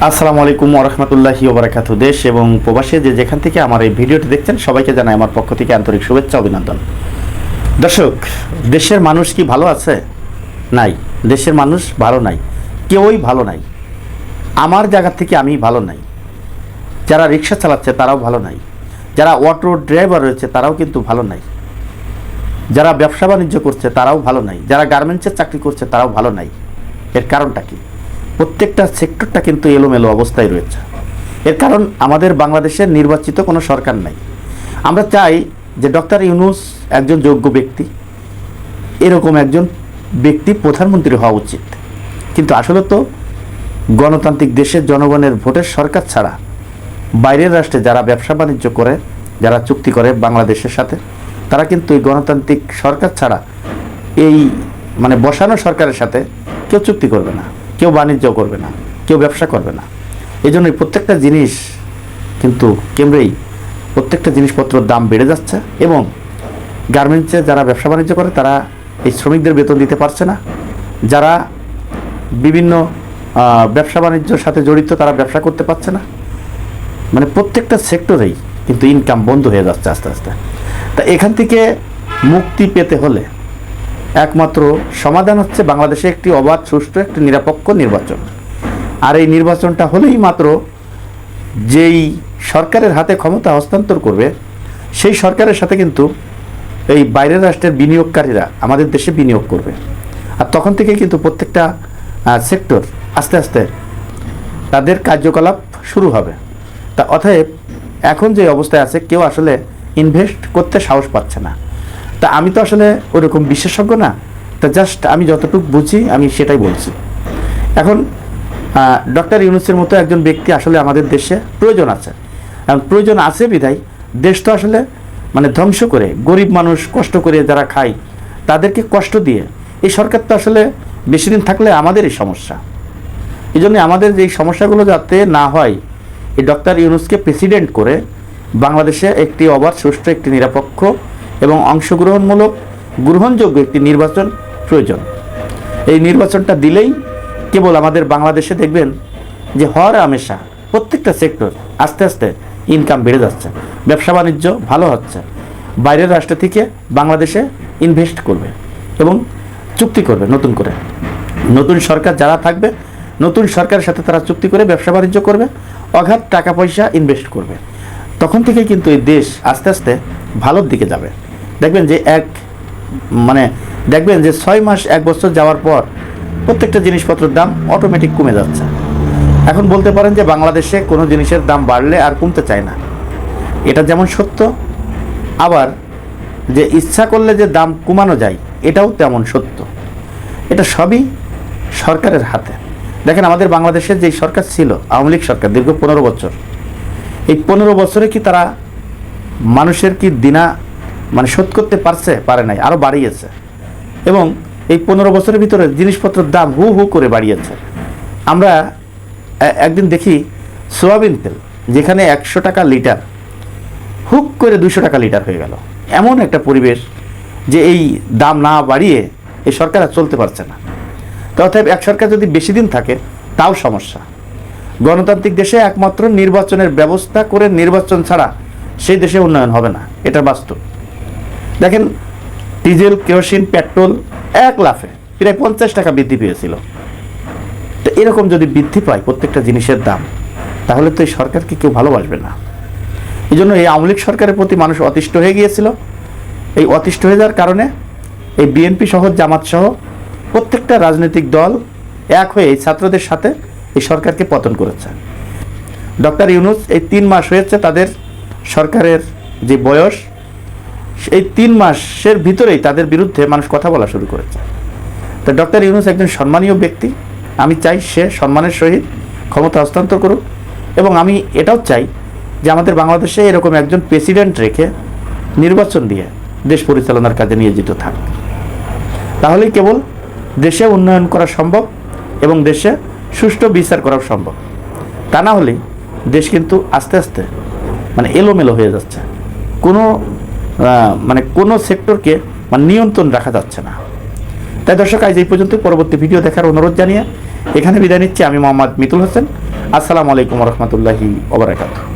আসসালামু আলাইকুম ওরহমতুল্লাহি ওবরাকাতু দেশ এবং প্রবাসে যে যেখান থেকে আমার এই ভিডিওটি দেখছেন, সবাইকে জানাই আমার পক্ষ থেকে আন্তরিক শুভেচ্ছা অভিনন্দন। দর্শক, দেশের মানুষ কি ভালো আছে? নাই। দেশের মানুষ ভালো নাই। কেউই ভালো নাই। আমার জায়গা থেকে আমি ভালো নাই। যারা রিক্সা চালাচ্ছে, তারাও ভালো নাই। যারা অটো ড্রাইভার রয়েছে, তারাও কিন্তু ভালো নাই। যারা ব্যবসা বাণিজ্য করছে, তারাও ভালো নাই। যারা গার্মেন্টসের চাকরি করছে, তারাও ভালো নাই। এর কারণটা কি? প্রত্যেকটা সেক্টরটা কিন্তু এলোমেলো অবস্থায় রয়েছে। এর কারণ আমাদের বাংলাদেশের নির্বাচিত কোনো সরকার নাই। আমরা চাই যে ডক্টর ইউনুস একজন যোগ্য ব্যক্তি, এরকম একজন ব্যক্তি প্রধানমন্ত্রী হওয়া উচিত। কিন্তু আসলে তো গণতান্ত্রিক দেশের জনগণের ভোটের সরকার ছাড়া বাইরের রাষ্ট্রে যারা ব্যবসা বাণিজ্য করে, যারা চুক্তি করে বাংলাদেশের সাথে, তারা কিন্তু এই গণতান্ত্রিক সরকার ছাড়া এই মানে বসানো সরকারের সাথে কেউ চুক্তি করবে না। কেউ বাণিজ্য করবে না, কেউ ব্যবসা করবে না। এই জন্যই প্রত্যেকটা জিনিস কিন্তু কেমরেই প্রত্যেকটা জিনিসপত্রের দাম বেড়ে যাচ্ছে এবং গার্মেন্টসে যারা ব্যবসা বাণিজ্য করে, তারা এই শ্রমিকদের বেতন দিতে পারছে না। যারা বিভিন্ন ব্যবসা বাণিজ্যর সাথে জড়িত, তারা ব্যবসা করতে পারছে না। মানে প্রত্যেকটা সেক্টরেই কিন্তু ইনকাম বন্ধ হয়ে যাচ্ছে আস্তে আস্তে। তা এখান থেকে মুক্তি পেতে হলে একমাত্র সমাধান হচ্ছে বাংলাদেশে একটি অবাধ, সুষ্ঠু, একটি নিরপেক্ষ নির্বাচন। আর এই নির্বাচনটা হলেই মাত্র যেই সরকারের হাতে ক্ষমতা হস্তান্তর করবে, সেই সরকারের সাথে কিন্তু এই বাইরের রাষ্ট্রের বিনিয়োগকারীরা আমাদের দেশে বিনিয়োগ করবে। আর তখন থেকে কিন্তু প্রত্যেকটা সেক্টর আস্তে আস্তে তাদের কার্যকলাপ শুরু হবে। তা অতএব এখন যে অবস্থায় আছে, কেউ আসলে ইনভেস্ট করতে সাহস পাচ্ছে না। তা আমি তো আসলে ওরকম বিশেষজ্ঞ না। তা জাস্ট আমি যতটুকু বুঝি, আমি সেটাই বলছি। এখন ডক্টর ইউনুসের মতো একজন ব্যক্তি আসলে আমাদের দেশে প্রয়োজন আছে। এবং প্রয়োজন আছে বিধায়, দেশ তো আসলে মানে ধ্বংস করে, গরিব মানুষ কষ্ট করে যারা খায়, তাদেরকে কষ্ট দিয়ে এই সরকার তো আসলে বেশি দিন থাকলে আমাদেরই সমস্যা। এই জন্য আমাদের যে সমস্যাগুলো যাতে না হয়, এই ডক্টর ইউনুসকে প্রেসিডেন্ট করে বাংলাদেশে একটি অবাধ, সুষ্ঠু, একটি নিরপেক্ষ এবং অংশগ্রহণমূলক গ্রহণযোগ্য একটি নির্বাচন প্রয়োজন। এই নির্বাচনটা দিলেই কেবল আমাদের বাংলাদেশে দেখবেন যে হর আমেশা প্রত্যেকটা সেক্টর আস্তে আস্তে ইনকাম বেড়ে যাচ্ছে, ব্যবসা বাণিজ্য ভালো হচ্ছে, বাইরের রাষ্ট্র থেকে বাংলাদেশে ইনভেস্ট করবে এবং চুক্তি করবে নতুন করে। নতুন সরকার যারা থাকবে, নতুন সরকারের সাথে তারা চুক্তি করে ব্যবসা বাণিজ্য করবে অগাধ টাকা পয়সা ইনভেস্ট করবে। তখন থেকে কিন্তু এই দেশ আস্তে আস্তে ভালোর দিকে যাবে। দেখবেন যে এক মানে দেখবেন যে ছয় মাস, এক বছর যাওয়ার পর প্রত্যেকটা জিনিসপত্রের দাম অটোমেটিক কমে যাচ্ছে। এখন বলতে পারেন যে বাংলাদেশে কোনো জিনিসের দাম বাড়লে আর কমতে চায় না। এটা যেমন সত্য, আবার যে ইচ্ছা করলে যে দাম কমানো যায়, এটাও তেমন সত্য। এটা সবই সরকারের হাতে। দেখেন আমাদের বাংলাদেশের যে সরকার ছিল, আওয়ামী লীগ সরকার, দীর্ঘ পনেরো বছর। এই পনেরো বছরে কি তারা মানুষের কি দিনা মানে শোধ করতে পারছে, পারে নাই আরও বাড়িয়েছে। এবং এই পনেরো বছরের ভিতরে জিনিসপত্রের দাম হু হু করে বাড়িয়েছে। আমরা একদিন দেখি সোয়াবিন তেল, যেখানে একশো টাকা লিটার, হুক করে দুশো টাকা লিটার হয়ে গেল। এমন একটা পরিবেশ যে এই দাম না বাড়িয়ে এই সরকার আর চলতে পারছে না। অতএব এক সরকার যদি বেশি দিন থাকে, তাও সমস্যা। গণতান্ত্রিক দেশে একমাত্র নির্বাচনের ব্যবস্থা করে নির্বাচন ছাড়া সেই দেশে উন্নয়ন হবে না এটা বাস্তব। দেখেন, ডিজেল, কেরোসিন, পেট্রোল এক লাফে প্রায় পঞ্চাশ টাকা বৃদ্ধি পেয়েছিল। তো এরকম যদি বৃদ্ধি পায় প্রত্যেকটা জিনিসের দাম, তাহলে তো এই সরকারকে কেউ ভালোবাসবে না। এই জন্য এই আওয়ামী সরকারের প্রতি মানুষ অতিষ্ঠ হয়ে গিয়েছিল। এই অতিষ্ঠ হয়ে যাওয়ার কারণে এই বিএনপি সহ, জামাত সহ প্রত্যেকটা রাজনৈতিক দল এক হয়ে এই ছাত্রদের সাথে এই সরকারকে পতন করেছে। ডক্টর ইউনুস এই তিন মাস হয়েছে তাদের সরকারের যে বয়স এই তিন মাসের ভিতরেই তাদের বিরুদ্ধে মানুষ কথা বলা শুরু করেছে। তো ডক্টর ইউনুস একজন সম্মানীয় ব্যক্তি। আমি চাই সে সম্মানের সহিত ক্ষমতা হস্তান্তর করুক এবং আমি এটাও চাই যে আমাদের বাংলাদেশে এরকম একজন প্রেসিডেন্ট রেখে নির্বাচন দিয়ে দেশ পরিচালনার কাজে নিয়োজিত থাক। তাহলেই কেবল দেশে উন্নয়ন করা সম্ভব এবং দেশে সুষ্ঠু বিচার করা সম্ভব। তা না হলে দেশ কিন্তু আস্তে আস্তে মানে এলোমেলো হয়ে যাচ্ছে। কোনো মানে কোনো সেক্টরকে মানে নিয়ন্ত্রণ রাখা যাচ্ছে না। তাই দর্শক, আজ এই পর্যন্ত পরবর্তী ভিডিও দেখার অনুরোধ জানিয়ে এখানে বিদায় নিচ্ছি। আমি মোহাম্মদ মিতুল হোসেন। আসসালামু আলাইকুম রহমতুল্লাহি ওবরাকাতু